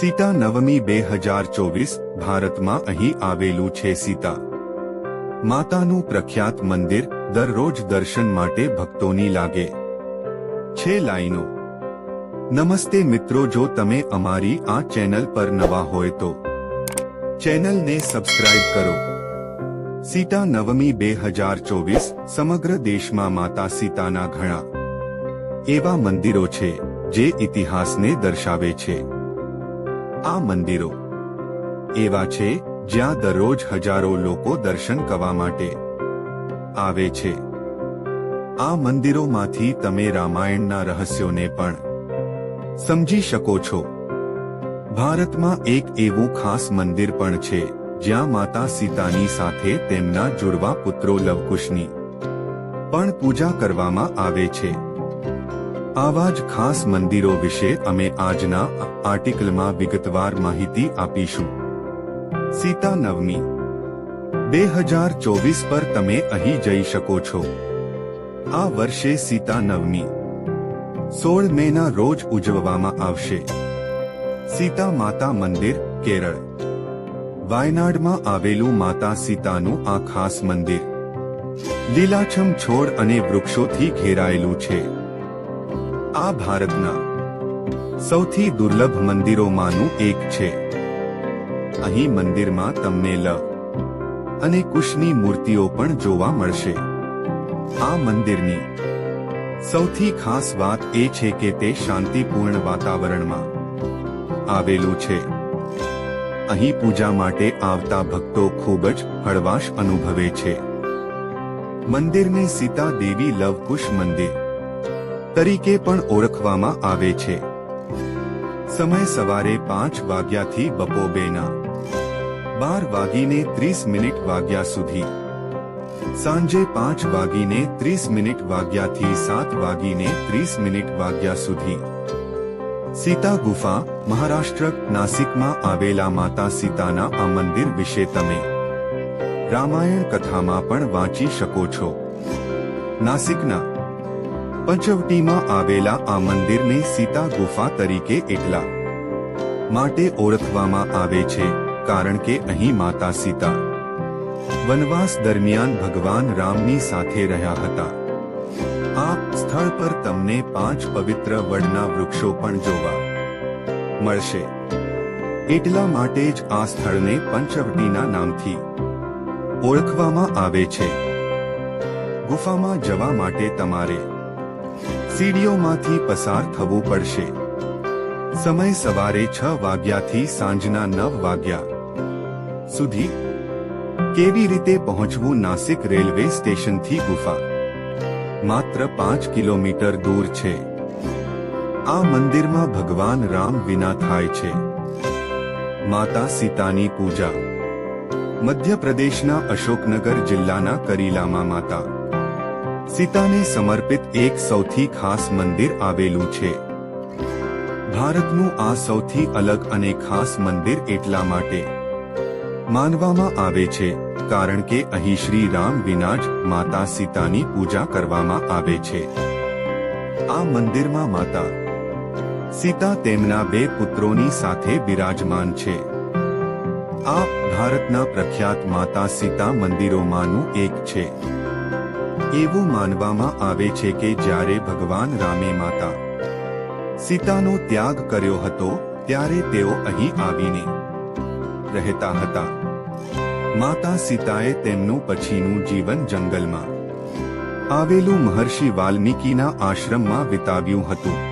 સીતા નવમી બે હજાર ચોવીસ ભારતમાં અહીં આવેલું છે સીતા. માતાનું પ્રખ્યાત મંદિર દરરોજ દર્શન માટે ભક્તોની લાગે. છે લાઈનો. નમસ્તે મિત્રો, જો તમે અમારી આ ચેનલ પર નવા હોય તો ચેનલને સબસ્ક્રાઇબ કરો. સીતા નવમી બે હજાર ચોવીસ સમગ્ર દેશમાં માતા સીતાના ઘણા એવા મંદિરો છે જે ઇતિહાસને દર્શાવે છે. આ મંદિરો. એવા છે જ્યાં દરરોજ હજારો લોકો દર્શન કરવા માટે આવે છે. આ મંદિરોમાંથી તમે રામાયણના રહસ્યોને પણ સમજી શકો છો. ભારતમાં એક એવું ખાસ મંદિર પણ છે, જ્યાં માતા સીતાની સાથે તેમના જુડવા પુત્રો લવકુશની પણ પૂજા કરવામાં આવે છે. આવા જ ખાસ મંદિરો વિશે અમે આજના આર્ટિકલમાં વિગતવાર માહિતી આપીશું. સીતા નવમી. બે હજાર ચોવીસ પર તમે અહીં જઈ શકો છો. આ વર્ષે સીતા નવમી. સોળ મેના રોજ ઉજવવામાં આવશે. સીતા માતા મંદિર, કેરળ. વાયનાડમાં આવેલું માતા સીતાનું આ ખાસ મંદિર. લીલાછમ છોડ અને વૃક્ષોથી ઘેરાયેલું છે. આ ભારતના સૌથી દુર્લભ મંદિરોમાંનું એક છે. અહીં મંદિરમાં તમને લ અને કુશની મૂર્તિઓ પણ જોવા મળશે. આ મંદિરની સૌથી ખાસ વાત એ છે કે તે શાંતિપૂર્ણ વાતાવરણમાં આવેલું છે. અહીં પૂજા માટે આવતા ભક્તો ખૂબ જ હળવાશ અનુભવે છે. મંદિરને સીતા દેવી લવકુશ મંદિર તરીકે પણ ઓળખવામાં આવે છે. સમય સવારે પાંચ વાગ્યાથી બપોબેના બાર વાગીને ત્રીસ મિનિટ વાગ્યા સુધી. સાંજે પાંચ વાગીને ત્રીસ મિનિટ વાગ્યાથી સાત વાગીને ત્રીસ મિનિટ વાગ્યા સુધી. સીતા ગુફા, મહારાષ્ટ્ર, નાસિકમાં આવેલા માતા સીતાના આ મંદિર વિશે તમે રામાયણ કથામાં પણ વાંચી શકો છો. નાસિકના પંચવટીમાં આવેલા આ મંદિરને સીતા ગુફા તરીકે એટલા માટે ઓળખવામાં આવે છે, કારણ કે અહીં માતા સીતા વનવાસ દરમિયાન ભગવાન રામની સાથે રહ્યા હતા. આ સ્થળ પર તમને પાંચ પવિત્ર વડના વૃક્ષો પણ જોવા મળશે. એટલા માટે જ આ સ્થળને પંચવટીના નામથી ઓળખવામાં આવે છે. ગુફામાં જવા માટે તમારે સીડીઓમાંથી પસાર થવું પડશે. સમય સવારે છ વાગ્યાથી સાંજના નવ વાગ્યા સુધી કેવી રીતે પહોંચવું નાસિક રેલવે સ્ટેશનથી ગુફા? માત્ર પાંચ કિલોમીટર દૂર છે. આ મંદિરમાં ભગવાન રામ વિના થાય છે. માતા સીતાની પૂજા. મધ્યપ્રદેશના અશોકનગર જિલ્લાના કરીલામાં માતા સીતાને સમર્પિત એક સૌથી ખાસ મંદિર આવેલું છે. ભારતનું આ સૌથી અલગ અને ખાસ મંદિર એટલા માટે માનવામાં આવે છે, કારણ કે અહીં શ્રી રામ વિના જ માતા સીતાની પૂજા કરવામાં આવે છે. આ મંદિરમાં માતા સીતા તેમના બે પુત્રોની સાથે બિરાજમાન છે. આ ભારતના પ્રખ્યાત માતા સીતા મંદિરોમાંનું એક છે. એવું માનવામાં આવે છે કે જ્યારે ભગવાન રામે માતા સીતાનો ત્યાગ કર્યો હતો, ત્યારે તેઓ અહીં આવીને રહેતા હતા. માતા સીતાએ તેમનું પછીનું જીવન જંગલમાં આવેલું મહર્ષિ વાલ્મીકીના આશ્રમમાં વિતાવ્યું હતું.